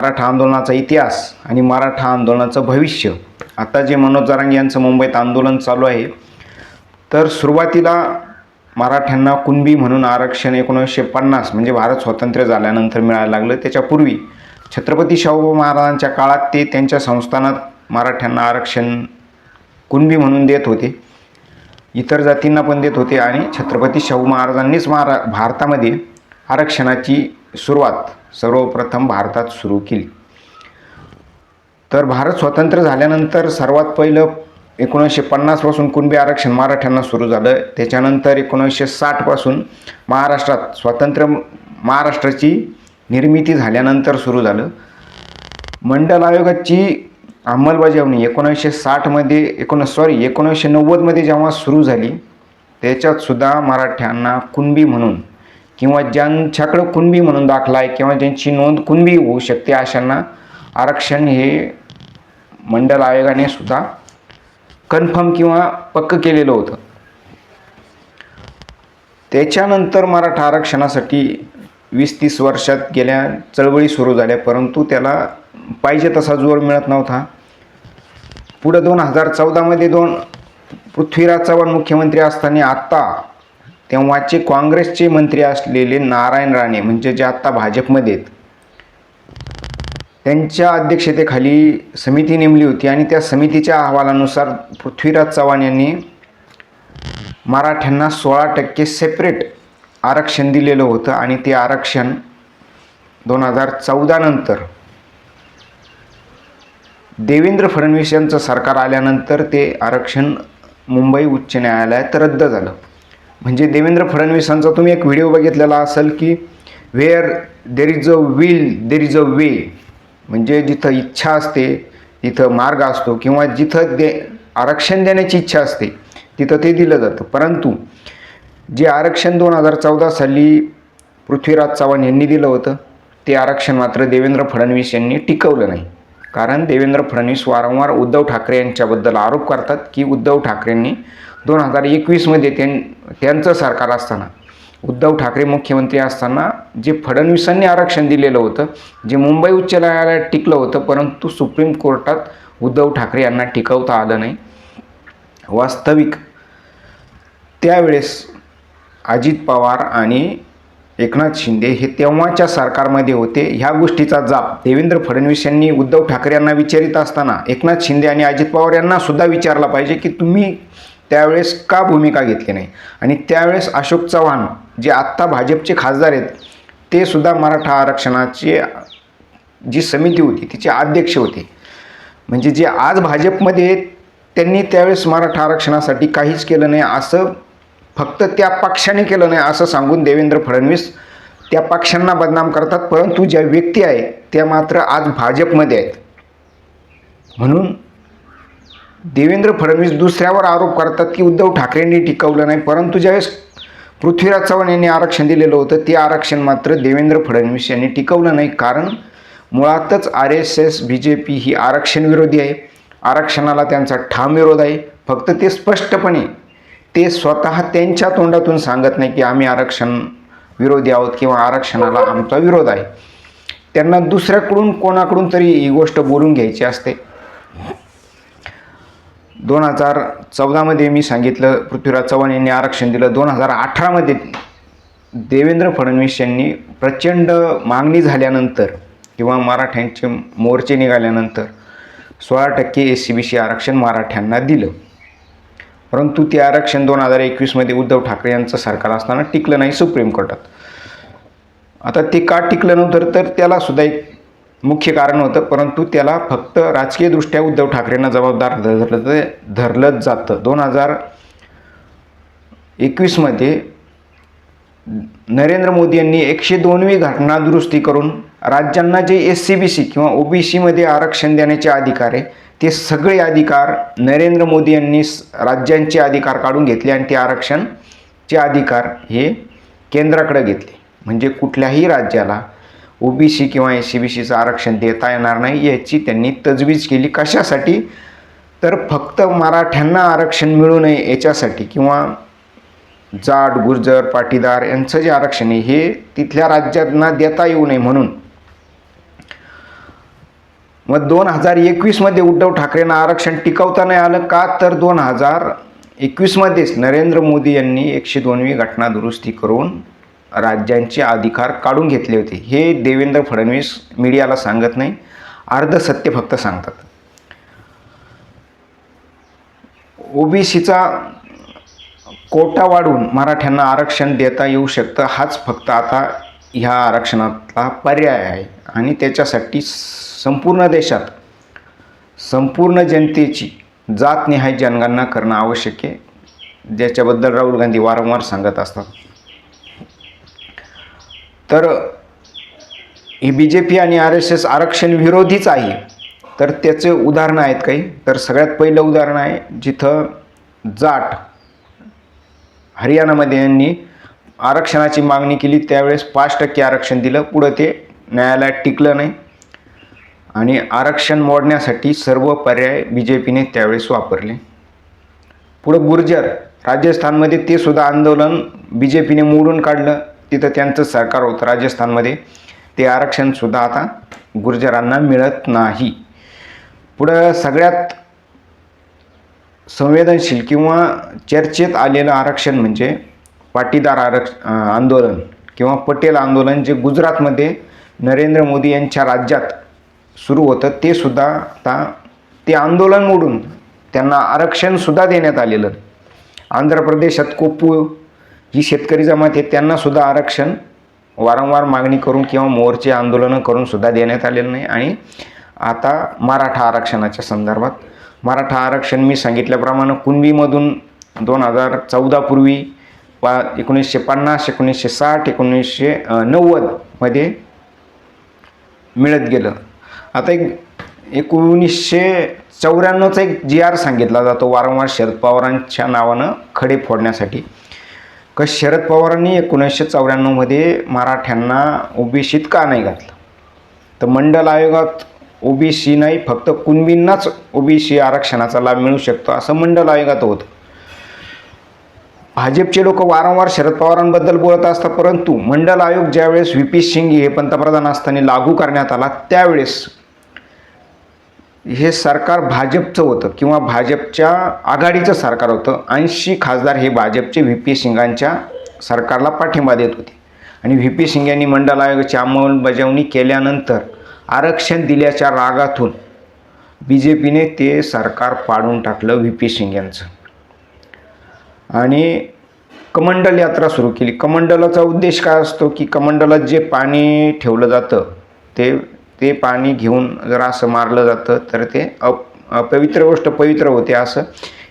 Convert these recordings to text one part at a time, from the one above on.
मराठा आंदोलनाचा इतिहास आणि मराठा आंदोलनाचं भविष्य. आता जे मनोज जरांगे यांचं मुंबईत आंदोलन चालू आहे तर सुरुवातीला मराठ्यांना कुणबी म्हणून आरक्षण एकोणीसशे पन्नास म्हणजे भारत स्वातंत्र्य झाल्यानंतर मिळायला लागलं. त्याच्यापूर्वी छत्रपती शाहू महाराजांच्या काळात ते त्यांच्या संस्थानात मराठ्यांना आरक्षण कुणबी म्हणून देत होते. इतर जातींना पण देत होते आणि छत्रपती शाहू महाराजांनीच महारा भारतामध्ये आरक्षणाची सुरुवात सर्वप्रथम भारतात सुरू केली. तर भारत स्वतंत्र झाल्यानंतर सर्वात पहिलं एकोणीसशे पन्नासपासून कुणबी आरक्षण मराठ्यांना सुरू झालं. त्याच्यानंतर एकोणीसशे साठपासून महाराष्ट्रात स्वातंत्र्य महाराष्ट्राची निर्मिती झाल्यानंतर सुरू झालं. मंडल आयोगाची अंमलबजावणी एकोणीसशे साठमध्ये एकोणीस सॉरी एकोणीसशे नव्वदमध्ये जेव्हा सुरू झाली त्याच्यात सुद्धा मराठ्यांना कुणबी म्हणून किंवा ज्यांच्याकडं कुणबी म्हणून दाखला आहे किंवा ज्यांची नोंद कुणबी होऊ शकते अशांना आरक्षण हे मंडल आयोगाने सुद्धा कन्फर्म किंवा पक्क केलेलं होतं. त्याच्यानंतर मराठा आरक्षणासाठी वीस तीस वर्षात गेल्या चळवळी सुरू झाल्या परंतु त्याला पाहिजे तसा जोर मिळत नव्हता. पुढं दोन हजार चौदामध्ये दोन पृथ्वीराज चव्हाण मुख्यमंत्री असताना आत्ता तेव्हाचे काँग्रेसचे मंत्री असलेले नारायण राणे म्हणजे जे आत्ता भाजपमध्ये आहेत त्यांच्या अध्यक्षतेखाली समिती नेमली होती आणि त्या समितीच्या अहवालानुसार पृथ्वीराज चव्हाण यांनी मराठ्यांना सोळा टक्के सेपरेट आरक्षण दिलेलं होतं आणि ते आरक्षण दोन हजार चौदानंतर देवेंद्र फडणवीस यांचं सरकार आल्यानंतर ते आरक्षण मुंबई उच्च न्यायालयात रद्द झालं. म्हणजे देवेंद्र फडणवीसांचा तुम्ही एक व्हिडिओ बघितलेला असेल की where there is a will there is a way म्हणजे जिथं इच्छा असते तिथं मार्ग असतो किंवा जिथं दे आरक्षण देण्याची इच्छा असते तिथं ते दिलं जातं. परंतु जे आरक्षण दोन हजार चौदा साली पृथ्वीराज चव्हाण यांनी दिलं होतं ते आरक्षण मात्र देवेंद्र फडणवीस यांनी टिकवलं नाही. कारण देवेंद्र फडणवीस वारंवार उद्धव ठाकरे यांच्याबद्दल आरोप करतात की उद्धव ठाकरेंनी दोन हजार एकवीसमध्ये त्यां त्यांचं सरकार असताना उद्धव ठाकरे मुख्यमंत्री असताना जे फडणवीसांनी आरक्षण दिलेलं होतं जे मुंबई उच्च न्यायालयात टिकलं होतं परंतु सुप्रीम कोर्टात उद्धव ठाकरे यांना टिकवता आलं नाही. वास्तविक त्यावेळेस अजित पवार आणि एकनाथ शिंदे हे तेव्हाच्या सरकारमध्ये होते. ह्या गोष्टीचा जाप देवेंद्र फडणवीस यांनी उद्धव ठाकरे यांना विचारित असताना एकनाथ शिंदे आणि अजित पवार यांनासुद्धा विचारला पाहिजे की तुम्ही त्यावेळेस का भूमिका घेतली नाही? आणि त्यावेळेस अशोक चव्हाण जे आत्ता भाजपचे खासदार आहेत ते सुद्धा मराठा आरक्षणाची जी समिती होती तिचे अध्यक्ष होते. म्हणजे जे आज भाजपमध्ये आहेत, त्यांनी त्यावेळेस मराठा आरक्षणासाठी काहीच केलं नाही असं फक्त त्या पक्षाने केलं नाही असं सांगून देवेंद्र फडणवीस त्या पक्षांना बदनाम करतात. परंतु ज्या व्यक्ती आहे त्या मात्र आज भाजपमध्ये आहेत. म्हणून देवेंद्र फडणवीस दुसऱ्यावर आरोप करतात की उद्धव ठाकरेंनी टिकवलं नाही परंतु ज्यावेळेस पृथ्वीराज चव्हाण यांनी आरक्षण दिलेलं होतं ते आरक्षण मात्र देवेंद्र फडणवीस यांनी टिकवलं नाही. कारण मुळातच R S S B J P ही आरक्षण विरोधी आहे. आरक्षणाला त्यांचा ठाम विरोध आहे. फक्त ते स्पष्टपणे ते स्वतः त्यांच्या तोंडातून सांगत नाही की आम्ही आरक्षण विरोधी आहोत किंवा आरक्षणाला आमचा विरोध आहे. त्यांना दुसऱ्याकडून कोणाकडून तरी ही गोष्ट बोलून घ्यायची असते. दोन हजार चौदामध्ये मी सांगितलं पृथ्वीराज चव्हाण यांनी आरक्षण दिलं. दोन हजार अठरामध्ये देवेंद्र फडणवीस यांनी प्रचंड मागणी झाल्यानंतर किंवा मराठ्यांचे मोर्चे निघाल्यानंतर सोळा टक्के एस सी बी सी आरक्षण मराठ्यांना दिलं. परंतु ते आरक्षण दोन हजार एकवीसमध्ये उद्धव ठाकरे यांचं सरकार असताना टिकलं नाही सुप्रीम कोर्टात. आता ते का टिकलं नव्हतं तर त्यालासुद्धा एक मुख्य कारण होतं परंतु त्याला फक्त राजकीयदृष्ट्या उद्धव ठाकरेंना जबाबदार धरलं धरलंच जातं. दोन हजार एकवीसमध्ये नरेंद्र मोदी यांनी एकशे दोनवी घटना दुरुस्ती करून राज्यांना जे एस सी बी सी किंवा ओ बी सीमध्ये आरक्षण देण्याचे अधिकार आहे ते सगळे अधिकार नरेंद्र मोदी यांनी राज्यांचे अधिकार काढून घेतले आणि ते आरक्षणचे अधिकार हे केंद्राकडे घेतले. म्हणजे कुठल्याही राज्याला ओ बी सी किंवा एस सी बी सीचं आरक्षण देता येणार नाही याची त्यांनी तजवीज केली. कशासाठी? तर फक्त मराठ्यांना आरक्षण मिळू नये याच्यासाठी किंवा जाट गुर्जर पाटीदार यांचं जे आरक्षण आहे हे तिथल्या राज्यांना देता येऊ नये म्हणून. मग दोन हजार एकवीसमध्ये उद्धव ठाकरेंना आरक्षण टिकवता नाही आलं का? तर दोन हजार एकवीसमध्येच नरेंद्र मोदी यांनी एकशे दोनवी घटना दुरुस्ती करून राज्यांचे अधिकार काढून घेतले होते. हे देवेंद्र फडणवीस मीडियाला सांगत नाही. अर्ध सत्य फक्त सांगतात. ओबीसीचा कोटा वाढवून मराठ्यांना आरक्षण देता येऊ शकतं हाच फक्त आता ह्या आरक्षणातला पर्याय आहे. आणि त्याच्यासाठी संपूर्ण देशात संपूर्ण जनतेची जातनिहाय जनगणना करणं आवश्यक आहे. ज्याच्याबद्दल राहुल गांधी वारंवार सांगत असतात. तर ही बी जे पी आणि आर एस एस आरक्षण विरोधीच आहे. तर त्याचे उदाहरणं आहेत काही. तर सगळ्यात पहिलं उदाहरण आहे जिथं जाट हरियाणामध्ये यांनी आरक्षणाची मागणी केली त्यावेळेस पाच टक्के आरक्षण दिलं. पुढं ते न्यायालयात टिकलं नाही. आणि आरक्षण मोडण्यासाठी सर्व पर्याय बी जे पीने त्यावेळेस वापरले. पुढं गुर्जर राजस्थानमध्ये ते सुद्धा आंदोलन बी जे पीने मोडून काढलं. तिथं त्यांचं सरकार होतं राजस्थानमध्ये. ते आरक्षणसुद्धा आता गुर्जरांना मिळत नाही. पुढं सगळ्यात संवेदनशील किंवा चर्चेत आलेलं आरक्षण म्हणजे पाटीदार आरक्ष आंदोलन किंवा पटेल आंदोलन जे गुजरातमध्ये नरेंद्र मोदी यांच्या राज्यात सुरू होतं ते सुद्धा आता ते आंदोलन मोडून त्यांना आरक्षणसुद्धा देण्यात आलेलं. आंध्र प्रदेशात कोप्पू ही शेतकरी जमात आहे त्यांनासुद्धा आरक्षण वारंवार मागणी करून किंवा मोर्चे आंदोलनं करूनसुद्धा देण्यात आलेलं नाही. आणि आता मराठा आरक्षणाच्या संदर्भात मराठा आरक्षण मी सांगितल्याप्रमाणे कुणबीमधून दोन हजार चौदापूर्वी पा एकोणीसशे पन्नास एकोणीसशे साठ एकोणीसशे नव्वदमध्ये मिळत गेलं. आता एक एकोणीसशे चौऱ्याण्णवचा एक जी आर सांगितला जातो वारंवार शरद पवारांच्या नावानं खडे फोडण्यासाठी. का शरद पवारांनी एकोणीसशे चौऱ्याण्णवमध्ये मराठ्यांना ओबीसीत का नाही घातलं? तर मंडल आयोगात ओबीसी नाही फक्त कुणबींनाच ओबीसी आरक्षणाचा लाभ मिळू शकतो असं मंडल आयोगात होतं. भाजपचे लोक वारंवार शरद पवारांबद्दल बोलत असतात परंतु मंडल आयोग ज्यावेळेस व्ही पी सिंग हे पंतप्रधान असताना लागू करण्यात आला त्यावेळेस हे सरकार भाजपचं होतं किंवा भाजपच्या आघाडीचं सरकार होतं ऐंशी खासदार हे भाजपचे व्ही. पी. सिंगांच्या सरकारला पाठिंबा देत होते. आणि व्ही. पी. सिंग यांनी मंडल आयोगाची अंमलबजावणी केल्यानंतर आरक्षण दिल्याच्या रागातून बी जे पीने ते सरकार पाडून टाकलं व्ही. पी. सिंग यांचं. आणि कमंडल यात्रा सुरू केली. कमंडलाचा उद्देश काय असतो की कमंडलात जे पाणी ठेवलं जातं ते ते पाणी घेऊन जर असं मारलं जातं तर ते अप अपवित्र गोष्ट पवित्र होते असं.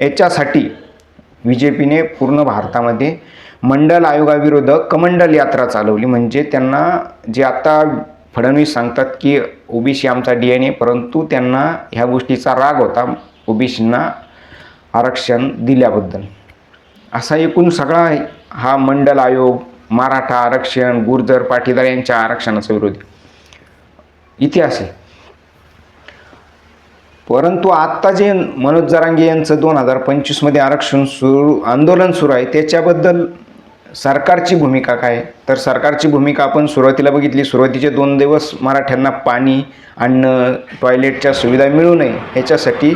याच्यासाठी बी जे पीने पूर्ण भारतामध्ये मंडल आयोगाविरुद्ध कमंडल यात्रा चालवली. म्हणजे त्यांना जे आता फडणवीस सांगतात की ओबीसी आमचा डी एन ए परंतु त्यांना ह्या गोष्टीचा राग होता ओबीसींना आरक्षण दिल्याबद्दल. असा एकूण सगळा हा मंडल आयोग मराठा आरक्षण गुर्जर पाटीदार यांच्या आरक्षणाचा विरोधी. इतिहास आहे. परंतु आत्ता जे मनोज जरांगे यांचं दोन हजार पंचवीसमध्ये आरक्षण सुरू आंदोलन सुरू आहे त्याच्याबद्दल सरकारची भूमिका काय? तर सरकारची भूमिका आपण सुरुवातीला बघितली सुरुवातीचे दोन दिवस मराठ्यांना पाणी अन्न टॉयलेटच्या सुविधा मिळू नये याच्यासाठी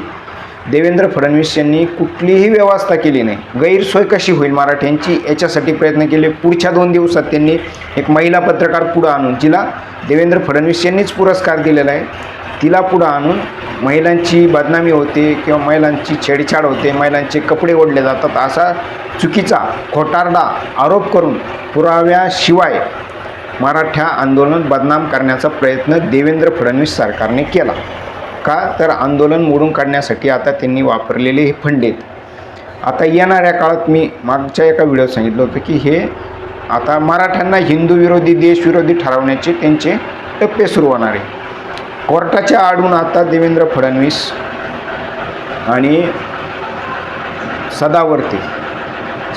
देवेंद्र फडणवीस यांनी कुठलीही व्यवस्था केली नाही. गैरसोय कशी होईल मराठ्यांची? याच्यासाठी प्रयत्न केले. पुढच्या दोन दिवसात त्यांनी एक महिला पत्रकार पुढं आणून जिला देवेंद्र फडणवीस यांनीच पुरस्कार दिलेला आहे. तिला पुढं आणून महिलांची बदनामी होते किंवा महिलांची छेडछाड होते महिलांचे कपडे ओढले जातात असा चुकीचा खोटारडा आरोप करून पुराव्याशिवाय मराठा आंदोलन बदनाम करण्याचा प्रयत्न देवेंद्र फडणवीस सरकारने केला. का तर आंदोलन मोडून काढण्यासाठी आता त्यांनी वापरलेले हे फंड आहेत आता येणाऱ्या काळात मी मागच्या एका व्हिडिओत सांगितलं होतं की हे आता मराठ्यांना हिंदू विरोधी देशविरोधी ठरवण्याचे त्यांचे टप्पे सुरू होणार आहे. कोर्टाच्या आडून आता देवेंद्र फडणवीस आणि सदावर्ती.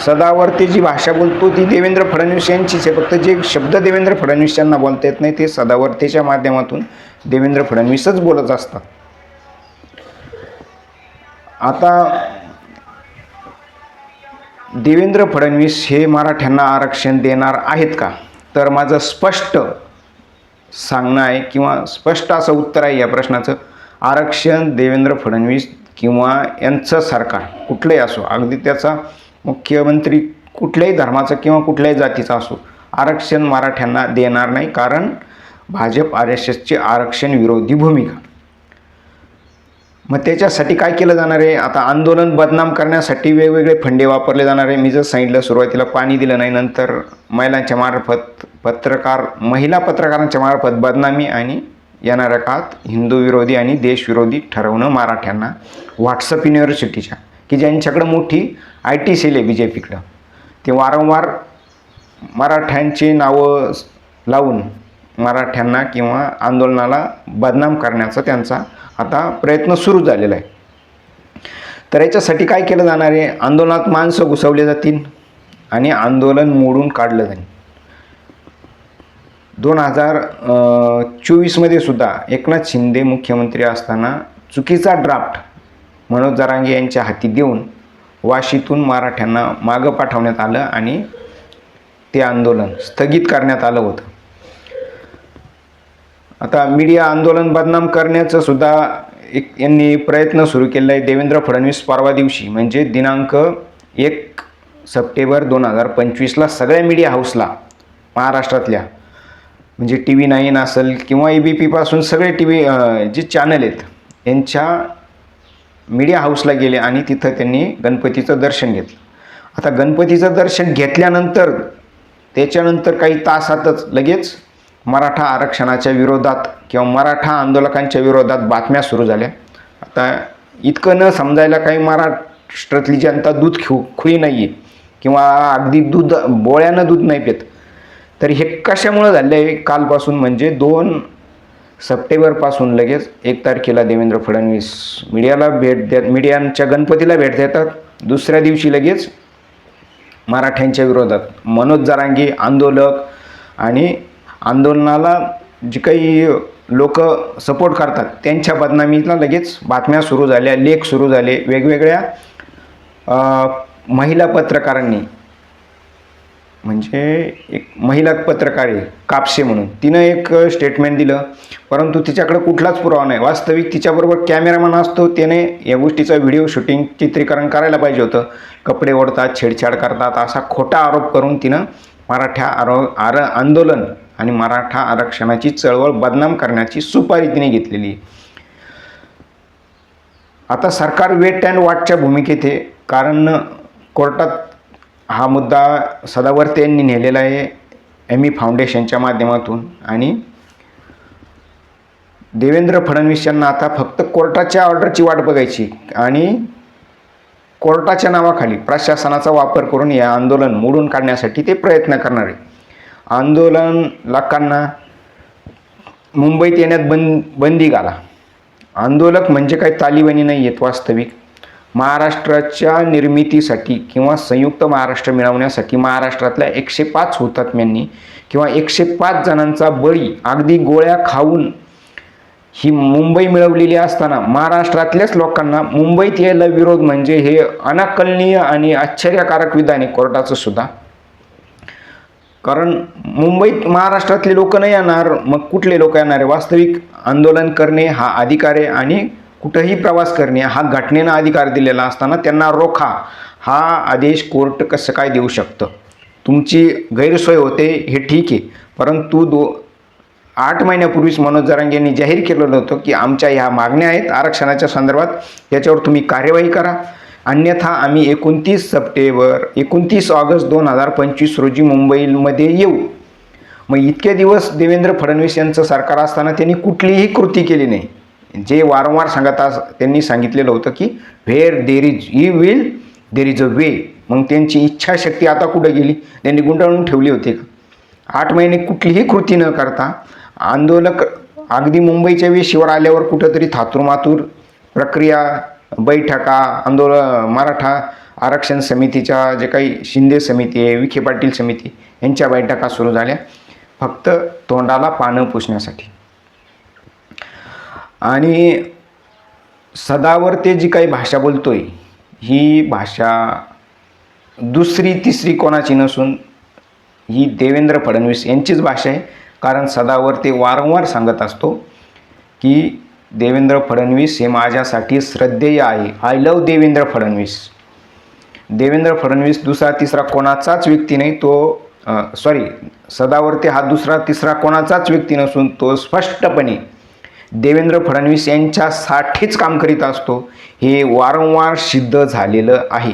सदावर्ती जी भाषा बोलतो ती देवेंद्र फडणवीस यांचीच आहे. फक्त जे शब्द देवेंद्र फडणवीस यांना बोलता येत नाही ते सदावर्तीच्या माध्यमातून देवेंद्र फडणवीसच बोलत असतात. आता देवेंद्र फडणवीस हे मराठ्यांना आरक्षण देणार आहेत का? तर माझं स्पष्ट सांगणं आहे किंवा स्पष्ट असं उत्तर आहे या प्रश्नाचं. आरक्षण देवेंद्र फडणवीस किंवा यांचं सरकार कुठलंही असो अगदी त्याचा मुख्यमंत्री कुठल्याही धर्माचा किंवा कुठल्याही जातीचा असो आरक्षण मराठ्यांना देणार नाही. कारण भाजप आर एस एसची आरक्षण विरोधी भूमिका. मग त्याच्यासाठी काय केलं जाणार आहे? आता आंदोलन बदनाम करण्यासाठी वेगवेगळे फंडे वापरले जाणार आहे. मी जर सांगितलं सुरुवातीला पाणी दिलं नाही नंतर महिलांच्या मार्फत पत्रकार महिला पत्रकारांच्या मार्फत बदनामी आणि येणाऱ्या काळात हिंदू विरोधी आणि देशविरोधी ठरवणं मराठ्यांना व्हॉट्सअप युनिव्हर्सिटीच्या की ज्यांच्याकडं मोठी आय टी सेल आहे बी जे पीकडं. ते वारंवार मराठ्यांची नावं लावून मराठ्यांना किंवा आंदोलनाला बदनाम करण्याचा त्यांचा आता प्रयत्न सुरू झालेला आहे. तर याच्यासाठी काय केलं जाणार आहे? आंदोलनात माणसं घुसवले जातील आणि आंदोलन मोडून काढलं जाईल. दोन हजार चोवीसमध्ये सुद्धा एकनाथ शिंदे मुख्यमंत्री असताना चुकीचा ड्राफ्ट मनोज जरांगे यांच्या हाती देऊन वाशीतून मराठ्यांना मागं पाठवण्यात आलं आणि ते आंदोलन स्थगित करण्यात आलं होतं. आता मीडिया आंदोलन बदनाम करण्याचं सुद्धा एक यांनी प्रयत्न सुरू केला आहे देवेंद्र फडणवीस परवा दिवशी. म्हणजे दिनांक एक सप्टेंबर दोन हजार पंचवीसला सगळ्या मीडिया हाऊसला महाराष्ट्रातल्या म्हणजे टी व्ही नाईन असेल किंवा ए बी पीपासून सगळे टी व्ही जे चॅनल आहेत यांच्या मीडिया हाऊसला गेले आणि तिथं त्यांनी गणपतीचं दर्शन घेतलं. आता गणपतीचं दर्शन घेतल्यानंतर त्याच्यानंतर काही तासातच लगेच मराठा आरक्षणाच्या विरोधात किंवा मराठा आंदोलकांच्या विरोधात बातम्या सुरू झाल्या. आता इतकं न समजायला काही महाराष्ट्रातली जनता दूध खिऊ खुळी नाही आहे किंवा अगदी दूध बोळ्यानं दूध नाही पित. तर हे कशामुळं झालं आहे कालपासून म्हणजे दोन सप्टेंबरपासून लगेच एक तारखेला देवेंद्र फडणवीस मीडियाला भेट देत मीडियांच्या गणपतीला भेट देतात. दुसऱ्या दिवशी लगेच मराठ्यांच्या विरोधात. मनोज जरांगी आंदोलक आणि आंदोलनाला जे काही लोक सपोर्ट करतात त्यांच्या बदनामीला लगेच बातम्या सुरू झाल्या लेख सुरू झाले. वेगवेगळ्या महिला पत्रकारांनी म्हणजे एक महिला पत्रकार आहे कापसे म्हणून. तिनं एक स्टेटमेंट दिलं परंतु तिच्याकडे कुठलाच पुरावा नाही. वास्तविक तिच्याबरोबर कॅमेरामॅन असतो त्याने या गोष्टीचं व्हिडिओ शूटिंग चित्रीकरण करायला पाहिजे होतं. कपडे ओढतात छेडछाड करतात असा खोटा आरोप करून तिनं मराठा आरो आर आंदोलन आणि मराठा आरक्षणाची चळवळ बदनाम करण्याची सुपारी तिने घेतलेली. आहे आता सरकार वेट अँड वाटच्या भूमिकेत आहे. कारण कोर्टात हा मुद्दा सदावर्ते यांनी नेलेला आहे. एम ई फाउंडेशनच्या माध्यमातून. आणि देवेंद्र फडणवीस यांना आता फक्त कोर्टाच्या ऑर्डरची वाट बघायची. आणि कोर्टाच्या नावाखाली प्रशासनाचा वापर करून हे आंदोलन मोडून काढण्यासाठी ते प्रयत्न करणार आहे आंदोलन लोकांना मुंबईत येण्यात बंद बंदी घाला. आंदोलक म्हणजे काही तालिबानी नाही आहेत वास्तविक. महाराष्ट्राच्या निर्मितीसाठी किंवा संयुक्त महाराष्ट्र मिळवण्यासाठी महाराष्ट्रातल्या एकशे पाच हुतात्म्यांनी किंवा एकशे पाच जणांचा बळी अगदी गोळ्या खाऊन ही मुंबई मिळवलेली असताना महाराष्ट्रातल्याच लोकांना मुंबईत यायला विरोध म्हणजे हे अनाकलनीय आणि आश्चर्यकारक विधान आहे कोर्टाचं सुद्धा. कारण मुंबईत महाराष्ट्रातले लोक नाही येणार मग कुठले लोक येणार? आहे वास्तविक आंदोलन करणे हा अधिकार आहे आणि कुठंही प्रवास करणे हा घटनेनं अधिकार दिलेला असताना त्यांना रोखा हा आदेश कोर्ट कसं काय देऊ शकतं? तुमची गैरसोय होते हे ठीक आहे. परंतु दो आठ महिन्यापूर्वीच मनोज जरांगे यांनी जाहीर केलेलं होतं की आमच्या ह्या मागण्या आहेत आरक्षणाच्या संदर्भात याच्यावर तुम्ही कार्यवाही करा. अन्यथा आम्ही एकोणतीस सप्टेंबर एकोणतीस ऑगस्ट दोन हजार पंचवीस रोजी मुंबईमध्ये येऊ. मग इतके दिवस देवेंद्र फडणवीस यांचं सरकार असताना त्यांनी कुठलीही कृती केली नाही. जे वारंवार सांगत अस त्यांनी सांगितलेलं होतं की where there is a will there is a way मग त्यांची इच्छाशक्ती आता कुठं गेली? त्यांनी गुंडाळून ठेवली होती का? आठ महिने कुठलीही कृती न करता आंदोलक अगदी मुंबईच्या वेशीवर आल्यावर कुठंतरी थातुरमातूर प्रक्रिया बैठका आंदोलन मराठा आरक्षण समितीच्या जे काही शिंदे समिती आहे विखे पाटील समिती यांच्या बैठका सुरू झाल्या. फक्त तोंडाला पानं पुसण्यासाठी. आणि सदावर ते जी काही भाषा बोलतोय ही भाषा दुसरी तिसरी कोणाची नसून ही देवेंद्र फडणवीस यांचीच भाषा आहे. कारण सदावर ते वारंवार सांगत असतो की देवेंद्र फडणवीस हे माझ्यासाठी श्रद्धेय आहे. I love Devendra Fadnavis. Devendra Fadnavis दुसरा तिसरा कोणाचाच व्यक्ती नाही तो सॉरी सदावर्ती हा दुसरा तिसरा कोणाचाच व्यक्ती नसून तो स्पष्टपणे देवेंद्र फडणवीस यांच्यासाठीच काम करीत असतो हे वारंवार सिद्ध झालेलं आहे.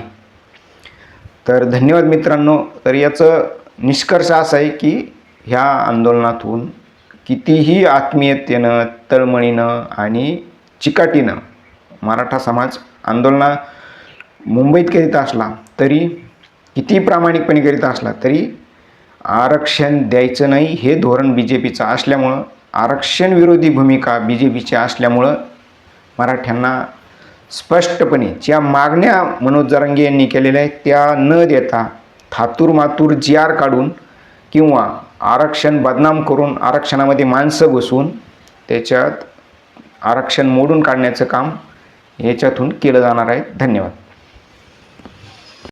तर धन्यवाद मित्रांनो. तर याचं निष्कर्ष असा आहे की ह्या आंदोलनातून कितीही आत्मीयतेनं तळमळीनं आणि चिकाटीनं मराठा समाज आंदोलना मुंबईत करीत असला तरी किती प्रामाणिकपणे करीत असला तरी आरक्षण द्यायचं नाही हे धोरण बी जे पीचं असल्यामुळं आरक्षण विरोधी भूमिका बी जे पीची असल्यामुळं मराठ्यांना स्पष्टपणे ज्या मागण्या मनोज जरांगे यांनी केलेल्या आहेत त्या न देता थातूर मातूर जी आर काढून किंवा आरक्षण बदनाम करून आरक्षणामध्ये माणसं बसवून त्याच्यात आरक्षण मोडून काढण्याचं काम याच्यातून केलं जाणार आहे. धन्यवाद.